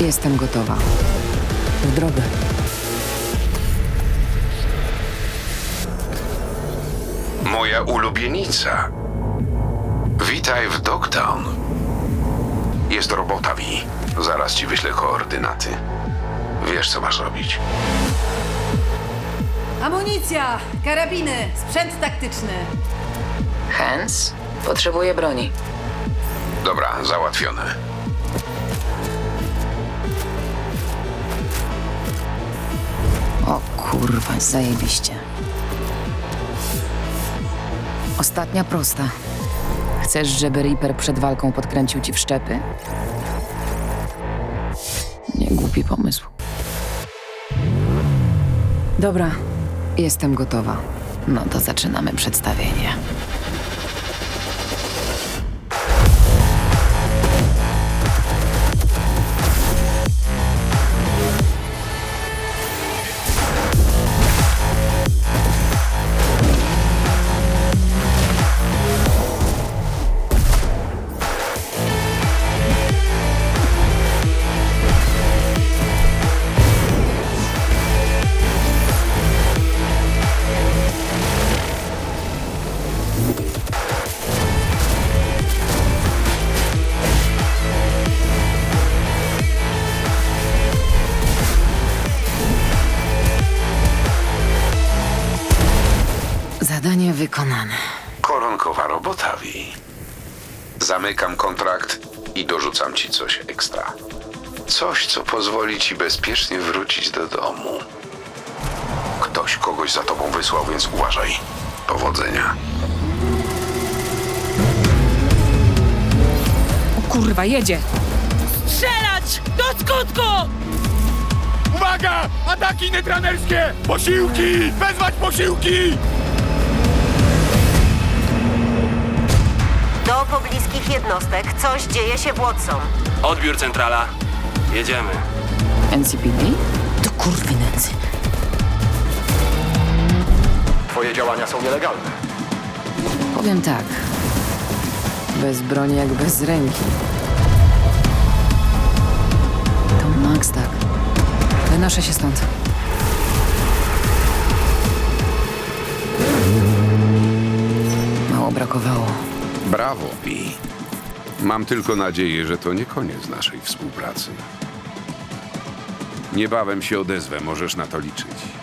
Jestem gotowa. W drogę. Moja ulubienica. Witaj w Dogtown. Jest robota, Wi. Zaraz ci wyślę koordynaty. Wiesz, co masz robić. Amunicja, karabiny, sprzęt taktyczny. Hans? Potrzebuję broni. Dobra, załatwione. O kurwa, zajebiście. Ostatnia prosta. Chcesz, żeby Reaper przed walką podkręcił ci w szczepy? Nie głupi pomysł. Dobra, jestem gotowa. No to zaczynamy przedstawienie. Zadanie wykonane. Koronkowa robota, Wi. Zamykam kontrakt i dorzucam ci coś ekstra. Coś, co pozwoli ci bezpiecznie wrócić do domu. Ktoś kogoś za tobą wysłał, więc uważaj. Powodzenia. O kurwa, jedzie! Strzelać! Do skutku! Uwaga! Ataki netranerskie! Posiłki! Wezwać posiłki! Pobliskich jednostek coś dzieje się w Watson. Odbiór centrala. Jedziemy. NCPD? To kurwy nędzy. Twoje działania są nielegalne. Powiem tak. Bez broni jak bez ręki. To Max tak. Wynoszę się stąd. Mało brakowało. Brawo, Pi. Mam tylko nadzieję, że to nie koniec naszej współpracy. Niebawem się odezwę, możesz na to liczyć.